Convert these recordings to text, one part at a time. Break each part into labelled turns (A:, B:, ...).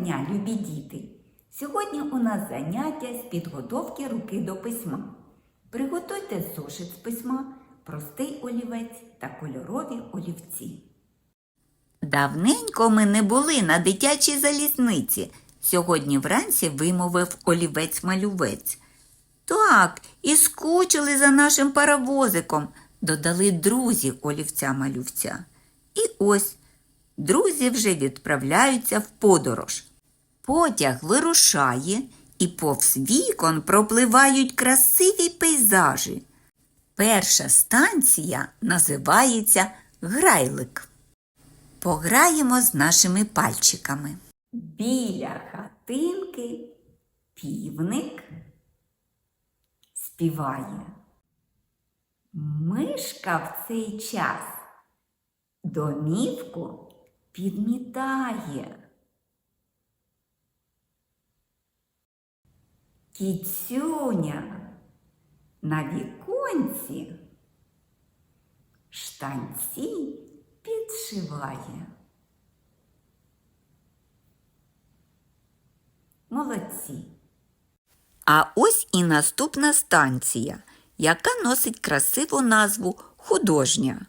A: дня, любі діти! Сьогодні у нас заняття з підготовки руки до письма. Приготуйте зошит з письма, простий олівець та кольорові олівці. Давненько ми не були на дитячій залізниці. Сьогодні вранці вимовив олівець-малювець. Так, і скучили за нашим паровозиком, додали друзі олівця-малювця. І ось друзі вже відправляються в подорож. Потяг вирушає, і повз вікон пропливають красиві пейзажі. Перша станція називається Грайлик. Пограємо з нашими пальчиками. Біля хатинки півник співає. Мишка в цей час домівку підмітає. Кіцюня на віконці штанці підшиває. Молодці. А ось і наступна станція, яка носить красиву назву художня.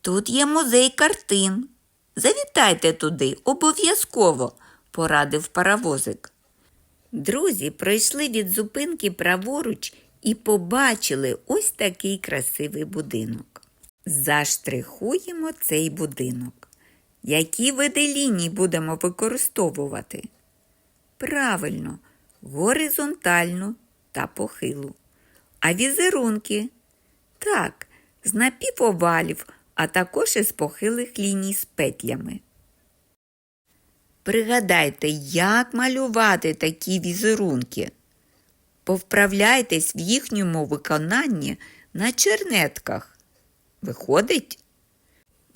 A: Тут є музей картин. Завітайте туди обов'язково, порадив паровозик. Друзі пройшли від зупинки праворуч і побачили ось такий красивий будинок. Заштрихуємо цей будинок. Які види ліній будемо використовувати? Правильно, горизонтальну та похилу. А візерунки? Так, з напівовалів, а також із похилих ліній з петлями. Пригадайте, як малювати такі візерунки. Повправляйтесь в їхньому виконанні на чернетках. Виходить?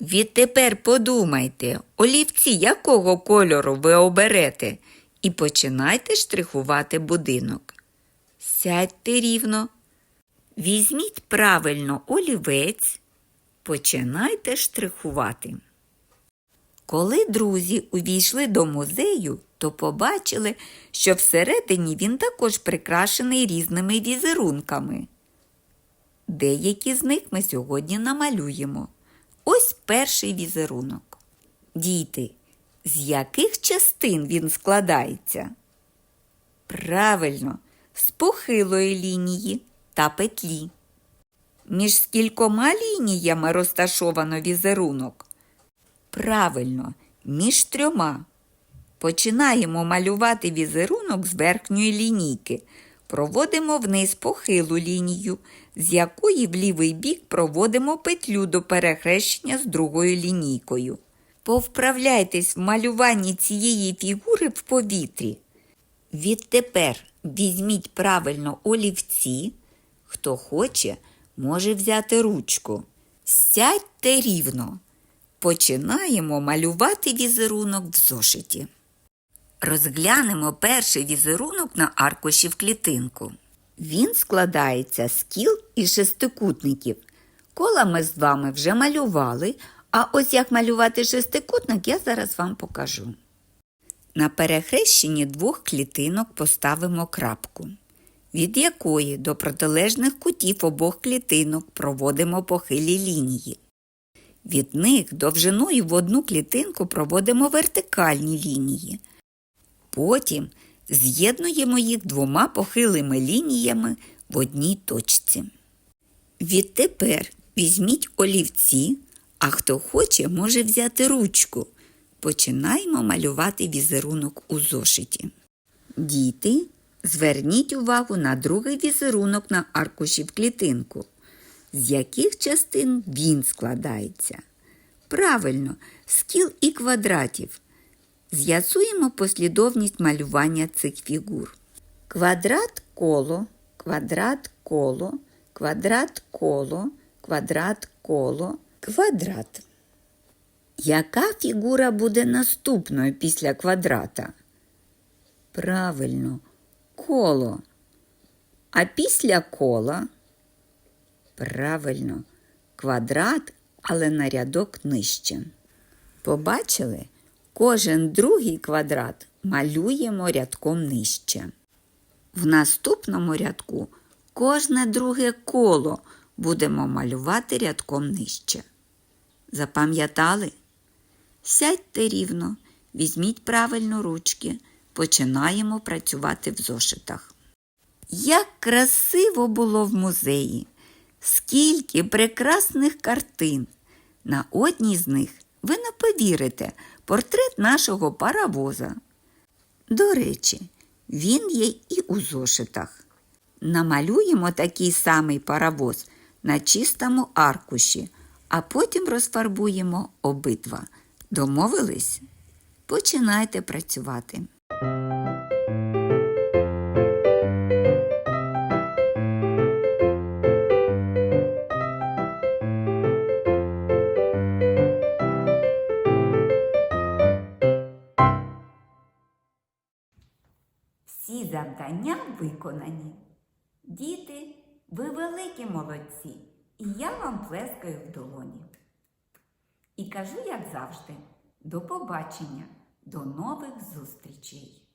A: Відтепер подумайте, олівці якого кольору ви оберете, і починайте штрихувати будинок. Сядьте рівно. Візьміть правильно олівець, починайте штрихувати. Коли друзі увійшли до музею, то побачили, що всередині він також прикрашений різними візерунками. Деякі з них ми сьогодні намалюємо. Ось перший візерунок. Діти, з яких частин він складається? Правильно, з похилої лінії та петлі. Між скількома лініями розташовано візерунок. Правильно, між трьома. Починаємо малювати візерунок з верхньої лінійки. Проводимо вниз похилу лінію, з якої в лівий бік проводимо петлю до перехрещення з другою лінійкою. Повправляйтесь в малюванні цієї фігури в повітрі. Відтепер візьміть правильно олівці. Хто хоче, може взяти ручку. Сядьте рівно. Починаємо малювати візерунок в зошиті. Розглянемо перший візерунок на аркуші в клітинку. Він складається з кіл і шестикутників. Кола ми з вами вже малювали, а ось як малювати шестикутник я зараз вам покажу. На перехрещенні двох клітинок поставимо крапку, від якої до протилежних кутів обох клітинок проводимо похилі лінії. Від них довжиною в одну клітинку проводимо вертикальні лінії. Потім з'єднуємо їх двома похилими лініями в одній точці. Відтепер візьміть олівці, а хто хоче, може взяти ручку. Починаємо малювати візерунок у зошиті. Діти, зверніть увагу на другий візерунок на аркуші в клітинку. З яких частин він складається? Правильно, з кіл і квадратів. З'ясуємо послідовність малювання цих фігур. Квадрат коло, квадрат коло, квадрат коло, квадрат коло, квадрат. Яка фігура буде наступною після квадрата? Правильно, коло. А після кола? Правильно, квадрат, але на рядок нижче. Побачили? Кожен другий квадрат малюємо рядком нижче. В наступному рядку кожне друге коло будемо малювати рядком нижче. Запам'ятали? Сядьте рівно, візьміть правильно ручки, починаємо працювати в зошитах. Як красиво було в музеї! Скільки прекрасних картин! На одній з них, ви не повірите, портрет нашого паровоза. До речі, він є і у зошитах. Намалюємо такий самий паровоз на чистому аркуші, а потім розфарбуємо обидва. Домовились? Починайте працювати. Завдання виконані. Діти, ви великі молодці, і я вам плескаю в долоні. І кажу, як завжди, до побачення, до нових зустрічей!